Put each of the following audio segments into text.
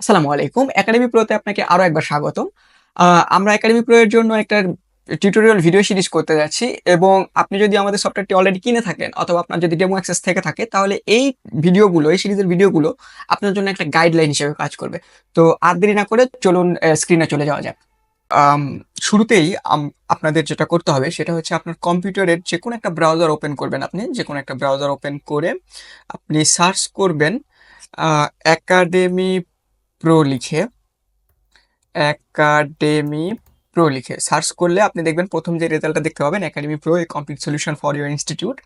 আসসালামু আলাইকুম। একাডেমি প্রোতে আপনাকে আরও একবার স্বাগতম। আমরা একাডেমি প্রো এর জন্য একটা টিউটোরিয়াল ভিডিও সিরিজ করতে যাচ্ছি এবং আপনি যদি আমাদের সফটওয়্যারটি অলরেডি কিনে থাকেন অথবা আপনার যদি ডেমো অ্যাক্সেস থেকে থাকে, তাহলে এই ভিডিওগুলো এই সিরিজের ভিডিওগুলো আপনার জন্য একটা গাইডলাইন হিসেবে কাজ করবে। তো আর দেরি না করে চলুন স্ক্রিনে চলে যাওয়া যাক। শুরুতেই আপনাদের যেটা করতে হবে সেটা হচ্ছে আপনার কম্পিউটারের যে কোনো একটা ব্রাউজার ওপেন করবেন আপনি। যে কোনো একটা ব্রাউজার ওপেন করে আপনি সার্চ করবেন একাডেমি প্রো লিখে অ্যাকাডেমি প্রো লিখে সার্চ করলে আপনি দেখবেন প্রথম যে রেজাল্টটা দেখতে পাবেন Academy Pro a complete solution for your institute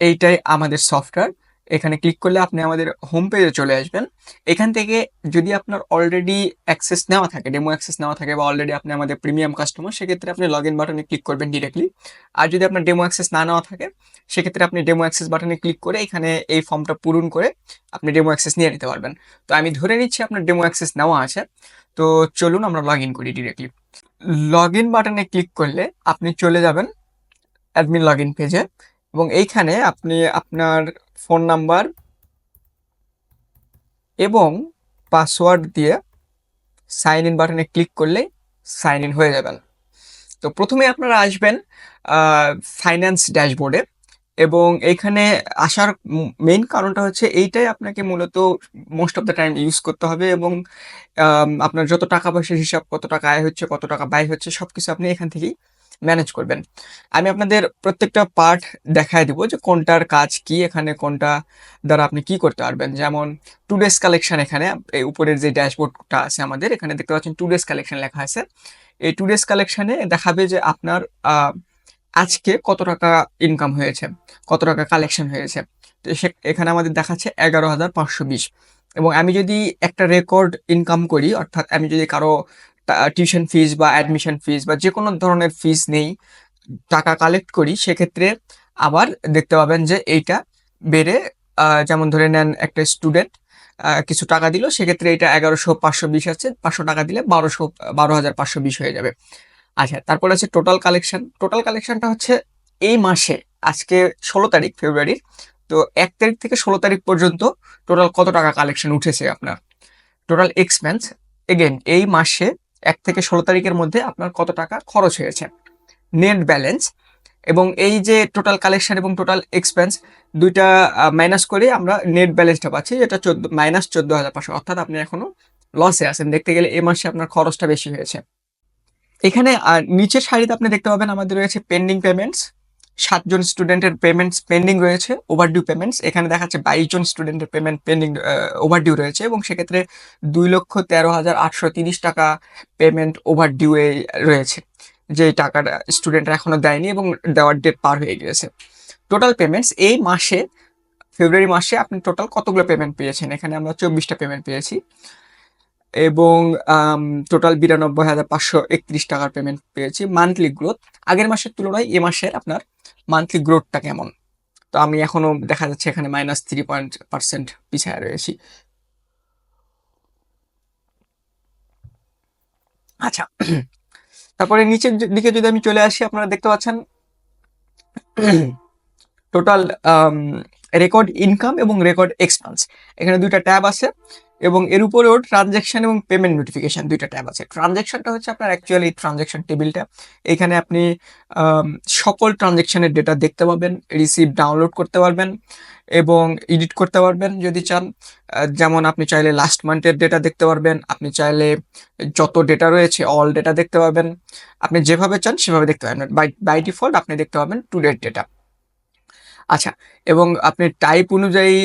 এইটাই আমাদের সফটওয়্যার এখানে ক্লিক করলে আপনি আমাদের হোম পেজে চলে আসবেন। এখান থেকে যদি আপনার অলরেডি অ্যাক্সেস নেওয়া থাকে ডেমো অ্যাক্সেস নেওয়া থাকে বা অলরেডি আপনি আমাদের প্রিমিয়াম কাস্টমার সেক্ষেত্রে আপনি লগ ইন বাটনে ক্লিক করবেন ডিরেক্টলি আর যদি আপনার ডেমো অ্যাক্সেস না নেওয়া থাকে, সেক্ষেত্রে আপনি ডেমো অ্যাক্সেস বাটনে ক্লিক করে এখানে এই ফর্মটা পূরণ করে আপনি ডেমো অ্যাক্সেস নিয়ে নিতে পারবেন। তো আমি ধরে নিচ্ছি আপনার ডেমো অ্যাক্সেস নেওয়া আছে। তো চলুন আমরা লগ ইন করি ডিরেক্টলি লগ ইন বাটনে ক্লিক করলে আপনি চলে যাবেন অ্যাডমিন লগ ইন পেজে এবং এইখানে আপনি আপনার ফোন নাম্বার এবং পাসওয়ার্ড দিয়ে সাইন ইন বাটনে ক্লিক করলেই সাইন ইন হয়ে যাবেন। তো প্রথমে আপনারা আসবেন ফাইন্যান্স ড্যাশবোর্ডে এবং এইখানে আসার মেইন কারণটা হচ্ছে এইটাই আপনাকে মূলত most of the time use করতে হবে এবং আপনার যত টাকা পয়সার হিসাব, কত টাকা আয় হচ্ছে, কত টাকা ব্যয় হচ্ছে সব কিছু আপনি এখান থেকেই ম্যানেজ করবেন। আমি আপনাদের প্রত্যেকটা পার্ট দেখায় দিব যে কোনটার কাজ কি, এখানে কোনটা দ্বারা আপনি কি করতে পারবেন। যেমন টু ডেজ কালেকশন এখানে, এই উপরের যে ড্যাশবোর্ডটা আছে আমাদের, এখানে দেখতে পাচ্ছেন টু ডেজ কালেকশন লেখা আছে। এই টু ডেজ কালেকশনে দেখাবে যে আপনার আজকে কত টাকা ইনকাম হয়েছে, কত টাকা কালেকশন হয়েছে। তো সে- এখানে আমাদের দেখাচ্ছে এগারো হাজার পাঁচশো বিশ। এবং আমি যদি একটা রেকর্ড ইনকাম করি, অর্থাৎ আমি যদি কারও টিউশন ফিস বা অ্যাডমিশন ফিস বা যে কোনো ধরনের ফিস নেই, টাকা কালেক্ট করি, সেক্ষেত্রে আবার দেখতে পাবেন যে এইটা বেড়ে যেমন ধরে নেন একটা স্টুডেন্ট কিছু টাকা দিল, সেক্ষেত্রে এটা এগারোশো পাঁচশো বিশ আছে, পাঁচশো টাকা দিলে বারোশো, বারো হাজার পাঁচশো বিশ হয়ে যাবে। আচ্ছা তারপর আছে টোটাল কালেকশন টোটাল কালেকশনটা হচ্ছে এই মাসে, আজকে ষোলো তারিখ ফেব্রুয়ারির তো এক তারিখ থেকে ষোলো তারিখ পর্যন্ত টোটাল কত টাকা কালেকশন উঠেছে আপনার? টোটাল এক্সপেন্স এগেন এই মাসে এক থেকে ষোলো তারিখের মধ্যে আপনার কত টাকা খরচ হয়েছে। নেট ব্যালেন্স এবং এই যে টোটাল কালেকশন এবং টোটাল এক্সপেন্স দুইটা মাইনাস করে আমরা নেট ব্যালেন্সটা পাচ্ছি, যেটা চোদ্দ, মাইনাস চোদ্দ হাজার পাঁচশো। অর্থাৎ আপনি এখনও লসে আছেন। দেখতে গেলে এ মাসে আপনার খরচটা বেশি হয়েছে। এখানে নিচের সারিতে আপনি দেখতে পাবেন আমাদের রয়েছে পেন্ডিং পেমেন্টস সাতজন স্টুডেন্টের পেমেন্টস পেন্ডিং রয়েছে ওভারডিউ পেমেন্টস এখানে দেখাচ্ছে বাইশ জন স্টুডেন্টের পেমেন্ট পেন্ডিং ওভারডিউ রয়েছে এবং সেক্ষেত্রে দুই লক্ষ তেরো হাজার আটশো তিরিশ টাকা পেমেন্ট ওভারডিউ রয়েছে, যে টাকাটা স্টুডেন্টরা এখনও দেয়নি এবং দেওয়ার ডেট পার হয়ে গিয়েছে। টোটাল পেমেন্টস এই মাসে, ফেব্রুয়ারি মাসে আপনি টোটাল কতগুলো পেমেন্ট পেয়েছেন? এখানে আমরা চব্বিশটা পেমেন্ট পেয়েছি। এবং টোটাল বিরানব্বই হাজার পাঁচশো একত্রিশ টাকার পেমেন্ট পেয়েছি মান্থলি গ্রোথ আগের মাসের তুলনায় এ মাসের আপনার মান্থলি গ্রোথটা কেমন? তো আমি এখনও দেখা যাচ্ছে এখানে মাইনাস থ্রি পয়েন্ট পার্সেন্ট পিছিয়ে রয়েছি। আচ্ছা তারপরে নিচের দিকে যদি আমি চলে আসি, আপনারা দেখতে পাচ্ছেন টোটাল রেকর্ড ইনকাম এবং রেকর্ড এক্সপেন্স এখানে দুইটা ট্যাব আছে। এবং এর উপরেও ট্রানজ্যাকশন এবং পেমেন্ট নোটিফিকেশন দুইটা ট্যাব আছে। ট্রানজ্যাকশনটা হচ্ছে আপনার অ্যাকচুয়ালি ট্রানজ্যাকশন টেবিলটা এখানে আপনি সকল ট্রানজ্যাকশনের ডেটা দেখতে পাবেন রিসিভ ডাউনলোড করতে পারবেন এবং এডিট করতে পারবেন যদি চান। যেমন আপনি চাইলে লাস্ট মান্থের ডেটা দেখতে পারবেন, আপনি চাইলে যত ডেটা রয়েছে অল ডেটা দেখতে পাবেন আপনি যেভাবে চান সেভাবে দেখতে পারবেন। বাই বাই ডিফল্ট আপনি দেখতে পাবেন টু ডেট ডেটা আচ্ছা এবং আপনি টাইপ অনুযায়ী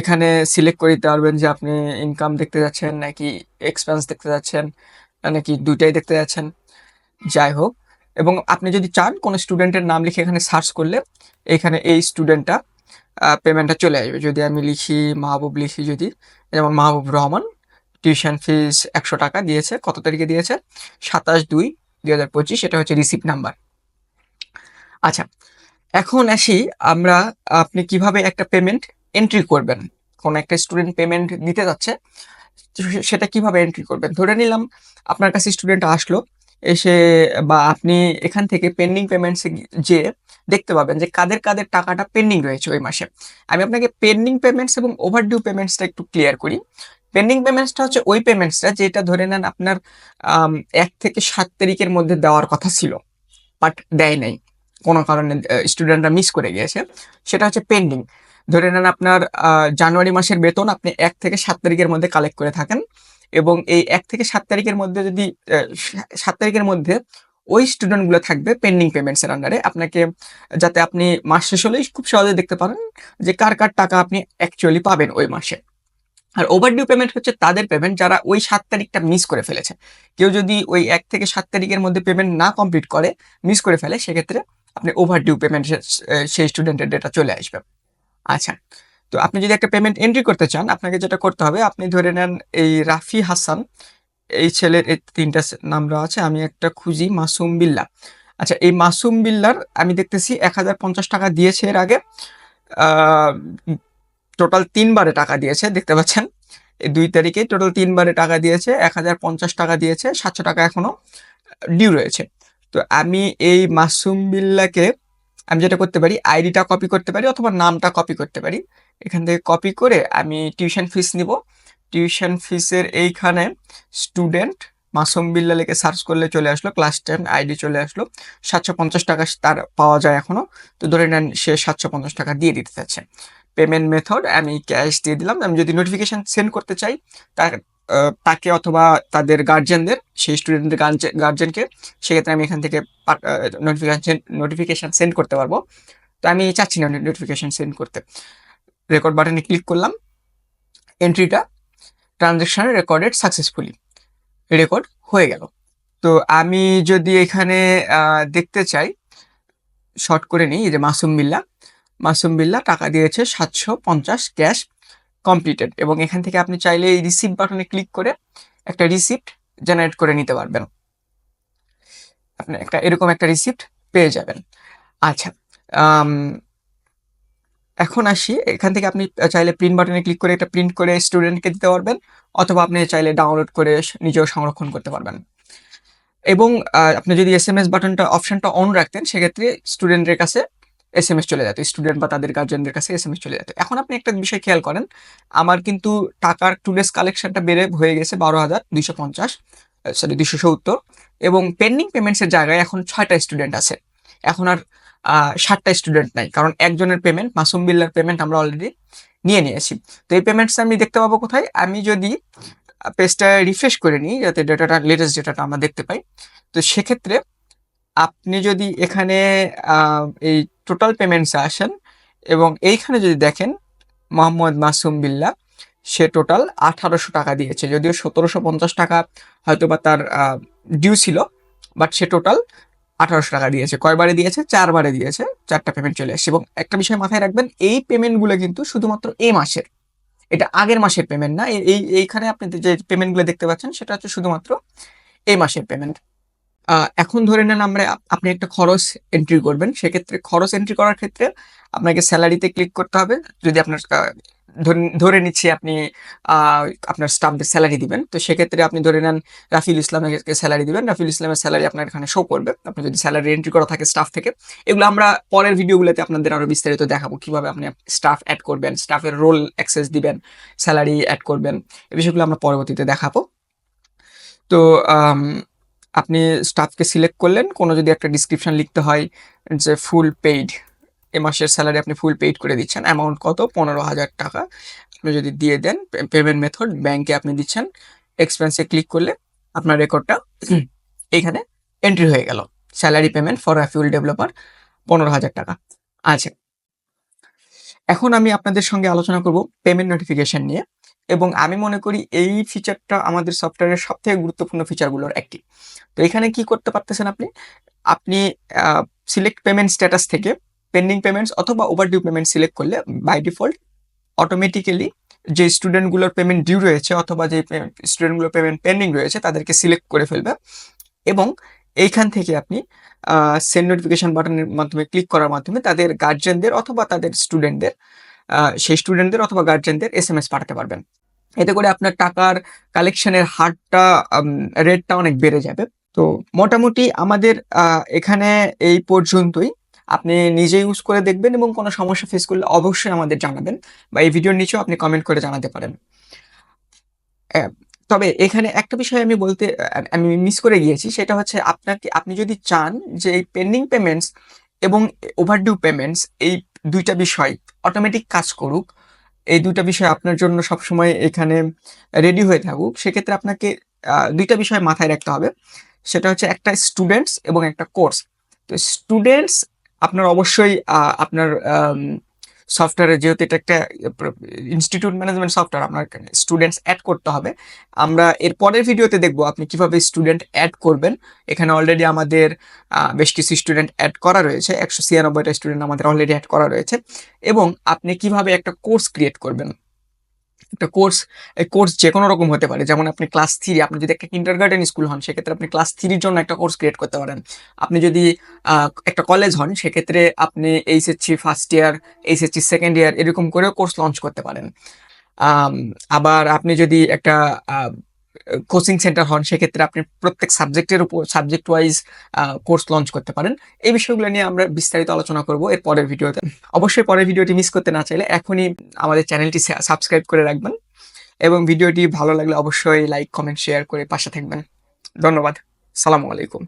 এখানে সিলেক্ট করে দিতে পারবেন যে আপনি ইনকাম দেখতে যাচ্ছেন, নাকি এক্সপেন্স দেখতে যাচ্ছেন, নাকি দুইটাই দেখতে যাচ্ছেন। যাই হোক, এবং আপনি যদি চান কোনো স্টুডেন্টের নাম লিখে এখানে সার্চ করলে, এখানে এই স্টুডেন্টটা পেমেন্টটা চলে আসবে। যদি আমি লিখি মাহবুব, লিখি যদি, যেমন মাহবুব রহমান টিউশন ফিস একশো টাকা দিয়েছে, কত তারিখে দিয়েছে? সাতাশ দুই দুই হাজার পঁচিশ, এটা হচ্ছে রিসিপ্ট নাম্বার আচ্ছা এখন আসি আমরা, আপনি কীভাবে একটা পেমেন্ট এন্ট্রি করবেন? কোন একটা স্টুডেন্ট পেমেন্ট দিতে যাচ্ছে সেটা কীভাবে এন্ট্রি করবেন? ধরে নিলাম আপনার কাছে স্টুডেন্ট আসলো, এসে বা আপনি এখান থেকে পেন্ডিং পেমেন্টসে যে দেখতে পাবেন যে কাদের কাদের টাকাটা পেন্ডিং রয়েছে ওই মাসে। আমি আপনাকে পেন্ডিং পেমেন্টস এবং ওভারডিউ পেমেন্টসটা একটু ক্লিয়ার করি। পেন্ডিং পেমেন্টসটা হচ্ছে ওই পেমেন্টসটা যেটা ধরে নেন আপনার এক থেকে সাত তারিখের মধ্যে দেওয়ার কথা ছিল বাট দেয় নাই। কোনো কারণে স্টুডেন্টরা মিস করে গিয়েছে, সেটা হচ্ছে পেন্ডিং ধরে নেন আপনার জানুয়ারি মাসের বেতন আপনি এক থেকে সাত তারিখের মধ্যে কালেক্ট করে থাকেন এবং এই এক থেকে সাত তারিখের মধ্যে যদি সাত তারিখের মধ্যে ওই স্টুডেন্টগুলো থাকবে পেন্ডিং পেমেন্টসের আন্ডারে আপনাকে যাতে আপনি মাস শেষ হলেই খুব সহজে দেখতে পারেন যে কার কার টাকা আপনি অ্যাকচুয়ালি পাবেন ওই মাসে। আর ওভারডিউ পেমেন্ট হচ্ছে তাদের পেমেন্ট যারা ওই সাত তারিখটা মিস করে ফেলেছে। কেউ যদি ওই এক থেকে সাত তারিখের মধ্যে পেমেন্ট না কমপ্লিট করে মিস করে ফেলে, সেক্ষেত্রে আপনি ওভারডিউ পেমেন্ট সেই স্টুডেন্টের ডেটা চলে আসবে। আচ্ছা তো আপনি যদি একটা পেমেন্ট এন্ট্রি করতে চান, আপনাকে যেটা করতে হবে, আপনি ধরে নেন এই রাফি হাসান, এই ছেলের এই তিনটা নাম দেওয়া আছে, আমি একটা খুঁজি, মাসুম বিল্লা। আচ্ছা এই মাসুম বিল্লার আমি দেখতেছি এক হাজার পঞ্চাশ টাকা দিয়েছে এর আগে টোটাল তিনবারে টাকা দিয়েছে, দেখতে পাচ্ছেন? এই দুই তারিখে টোটাল তিনবারে টাকা দিয়েছে, এক হাজার পঞ্চাশ টাকা দিয়েছে, সাতশো টাকা এখনও ডিউ রয়েছে। তো আমি এই মাসুম বিল্লাকে আমি যেটা করতে পারি, আইডিটা কপি করতে পারি অথবা নামটা কপি করতে পারি। এখান থেকে কপি করে আমি টিউশন ফিস নিব। টিউশন ফিসের এইখানে স্টুডেন্ট মাসুম বিল্লা লিখে সার্চ করলে চলে আসলো ক্লাস টেন আইডি চলে আসলো। সাতশো পঞ্চাশ টাকা তার পাওয়া যায় এখনও তো ধরে নেন সে সাতশো পঞ্চাশ টাকা দিয়ে দিতে চাচ্ছে। পেমেন্ট মেথড আমি ক্যাশ দিয়ে দিলাম। আমি যদি নোটিফিকেশন সেন্ড করতে চাই, তার তাকে অথবা তাদের গার্জেনদের সেই স্টুডেন্টদের গার্জেনকে সেক্ষেত্রে আমি এখান থেকে নোটিফিকেশন নোটিফিকেশন সেন্ড করতে পারব। তো আমি চাচ্ছি না নোটিফিকেশন সেন্ড করতে। রেকর্ড বাটনে ক্লিক করলাম। এন্ট্রিটা ট্রানজেকশন রেকর্ডেড সাকসেসফুলি রেকর্ড হয়ে গেল। তো আমি যদি এখানে দেখতে চাই শর্ট করে নিই যে মাসুম বিল্লা। মাসুম বিল্লা টাকা দিয়েছে সাতশো পঞ্চাশ ক্যাশ কমপ্লিটেড এবং এখান থেকে আপনি চাইলে এই রিসিপ্ট বাটনে ক্লিক করে একটা রিসিপ্ট জেনারেট করে নিতে পারবেন। আপনি একটা, এরকম একটা রিসিপ্ট পেয়ে যাবেন। আচ্ছা এখন আসি। এখান থেকে আপনি চাইলে প্রিন্ট বাটনে ক্লিক করে এটা প্রিন্ট করে স্টুডেন্টকে দিতে পারবেন অথবা আপনি চাইলে ডাউনলোড করে নিজেও সংরক্ষণ করতে পারবেন। এবং আপনি যদি এস এম এস বাটনটা অপশনটা অন রাখতেন, সেক্ষেত্রে স্টুডেন্টের কাছে এস এম এস চলে যেত স্টুডেন্ট বা তাদের গার্জেনদের কাছে এস এম এস চলে যেত। এখন আপনি একটা বিষয় খেয়াল করেন, আমার কিন্তু টাকার টুডেস কালেকশনটা বেড়ে হয়ে গেছে বারো হাজার দুইশো পঞ্চাশ সরি দুইশো সত্তর, এবং পেন্ডিং পেমেন্টসের জায়গায় এখন ছয়টা স্টুডেন্ট আছে। এখন আর ষাটটা স্টুডেন্ট নাই, কারণ একজনের পেমেন্ট মাসুম বিল্লার পেমেন্ট আমরা অলরেডি নিয়ে নিয়েছি। তো এই পেমেন্টস আমি দেখতে পাবো কোথায়? আমি যদি পেজটা রিফ্রেশ করে নিই, যাতে ডেটাটা লেটেস্ট ডেটাটা আমরা দেখতে পাই। তো সেক্ষেত্রে আপনি যদি এখানে এই টোটাল পেমেন্টসে আসেন এবং এইখানে যদি দেখেন মোহাম্মদ মাসুম বিল্লা, সে টোটাল আঠারোশো টাকা দিয়েছে। যদিও সতেরোশো পঞ্চাশ টাকা হয়তো বা তার ডিউ ছিল বাট সে টোটাল আঠারোশো টাকা দিয়েছে। কয়বারে দিয়েছে? চারবারে দিয়েছে। চারটা পেমেন্ট চলে এসেছে এবং একটা বিষয় মাথায় রাখবেন, এই পেমেন্টগুলো কিন্তু শুধুমাত্র এই মাসের। এটা আগের মাসের পেমেন্ট না। এই- এইখানে আপনি যে পেমেন্টগুলো দেখতে পাচ্ছেন, সেটা হচ্ছে শুধুমাত্র এই মাসের পেমেন্ট এখন ধরে নেন আমরা, আপনি একটা খরচ এন্ট্রি করবেন, সেক্ষেত্রে খরচ এন্ট্রি করার ক্ষেত্রে আপনাকে স্যালারিতে ক্লিক করতে হবে। যদি আপনার, ধরে- নিচ্ছি আপনি আপনার স্টাফদের স্যালারি দিবেন, তো সেক্ষেত্রে আপনি ধরে নেন রাফিল ইসলামকে স্যালারি দিবেন। রাফিল ইসলামের স্যালারি আপনার এখানে শো করবে। আপনি যদি স্যালারি এন্ট্রি করা থাকে স্টাফ থেকে। এগুলো আমরা পরের ভিডিওগুলোতে আপনাদের আরও বিস্তারিত দেখাবো, কীভাবে আপনি স্টাফ অ্যাড করবেন স্টাফের রোল অ্যাক্সেস দিবেন স্যালারি অ্যাড করবেন, এই বিষয়গুলো আমরা পরবর্তীতে দেখাবো। তো আপনি স্টাফকে সিলেক্ট করলেন, কোনো যদি একটা ডিসক্রিপশন লিখতে হয় যে ফুল পেইড এ মাসের স্যালারি আপনি ফুল পেইড করে দিচ্ছেন অ্যামাউন্ট কত? পনেরো হাজার টাকা। আপনি যদি দিয়ে দেন পেমেন্ট মেথড ব্যাংকে আপনি দিচ্ছেন এক্সপেন্সে ক্লিক করলে আপনার রেকর্ডটা এইখানে এন্ট্রি হয়ে গেল। Salary payment for Rafiul developer পনেরো হাজার টাকা। আচ্ছা। এখন আমি আপনাদের সঙ্গে আলোচনা করব পেমেন্ট নোটিফিকেশন নিয়ে। এবং আমি মনে করি এই ফিচারটা আমাদের সফটওয়্যারের সব থেকে গুরুত্বপূর্ণ ফিচারগুলোর একটি। তো এখানে কি করতে পারতেছেন আপনি? আপনি সিলেক্ট পেমেন্ট স্ট্যাটাস থেকে পেন্ডিং পেমেন্টস অথবা ওভারডিউ পেমেন্ট সিলেক্ট করলে বাই ডিফল্ট অটোমেটিক্যালি যে স্টুডেন্টগুলোর পেমেন্ট ডিউ রয়েছে অথবা যে স্টুডেন্টগুলোর পেমেন্ট পেন্ডিং রয়েছে তাদেরকে সিলেক্ট করে ফেলবে এবং এইখান থেকে আপনি সেন্ড নোটিফিকেশন বাটনের মাধ্যমে ক্লিক করার মাধ্যমে তাদের গার্জেনদের অথবা তাদের স্টুডেন্টদের সেই স্টুডেন্টদের অথবা গার্জেনদের এস এম এস পাঠাতে পারবেন। এতে করে আপনার টাকার কালেকশনের হারটা রেটটা অনেক বেড়ে যাবে। তো মোটামুটি আমাদের এখানে এই পর্যন্তই। আপনি নিজে ইউজ করে দেখবেন এবং কোনো সমস্যা ফেস করলে অবশ্যই আমাদের জানাবেন বা এই ভিডিওর নিচেও আপনি কমেন্ট করে জানাতে পারেন। তবে এখানে একটা বিষয় আমি বলতে, আমি মিস করে গিয়েছি, সেটা হচ্ছে আপনাকে, আপনি যদি চান যে এই পেন্ডিং পেমেন্টস এবং ওভারডিউ পেমেন্টস এই দুইটা বিষয় অটোমেটিক কাজ করুক এই দুইটা বিষয় আপনার জন্য সবসময় এখানে রেডি হয়ে থাকুক। সেক্ষেত্রে আপনাকে দুইটা বিষয় মাথায় রাখতে হবে। সেটা হচ্ছে একটা স্টুডেন্টস এবং একটা কোর্স তো স্টুডেন্টস আপনার অবশ্যই আপনার সফটওয়্যারে যেহেতু এটা একটা ইনস্টিটিউট ম্যানেজমেন্ট সফটওয়্যার আপনার স্টুডেন্টস অ্যাড করতে হবে। আমরা এর পরের ভিডিওতে দেখব আপনি কীভাবে স্টুডেন্ট অ্যাড করবেন। এখানে অলরেডি আমাদের বেশ কিছু স্টুডেন্ট অ্যাড করা রয়েছে। একশো ছিয়ানব্বইটা স্টুডেন্ট আমাদের অলরেডি অ্যাড করা রয়েছে। এবং আপনি কীভাবে একটা কোর্স ক্রিয়েট করবেন। একটা কোর্স এই কোর্স যে কোনো রকম হতে পারে। যেমন আপনি ক্লাস থ্রি আপনি যদি একটা কিন্ডার গার্ডেন স্কুল হন, সেক্ষেত্রে আপনি ক্লাস থ্রির জন্য একটা কোর্স ক্রিয়েট করতে পারেন। আপনি যদি একটা কলেজ হন, সেক্ষেত্রে আপনি HSC first year HSC second year এরকম করেও কোর্স লঞ্চ করতে পারেন। আবার আপনি যদি একটা কোচিং সেন্টার হন, সেক্ষেত্রে আপনি প্রত্যেক সাবজেক্টের উপর, সাবজেক্ট ওয়াইজ কোর্স লঞ্চ করতে পারেন। এই বিষয়গুলো নিয়ে আমরা বিস্তারিত আলোচনা করব এর পরের ভিডিওতে। অবশ্যই পরের ভিডিওটি মিস করতে না চাইলে এখনই আমাদের চ্যানেলটি সাবস্ক্রাইব করে রাখবেন এবং ভিডিওটি ভালো লাগলে অবশ্যই লাইক, কমেন্ট, শেয়ার করে পাশে থাকবেন। ধন্যবাদ। সালামু আলাইকুম।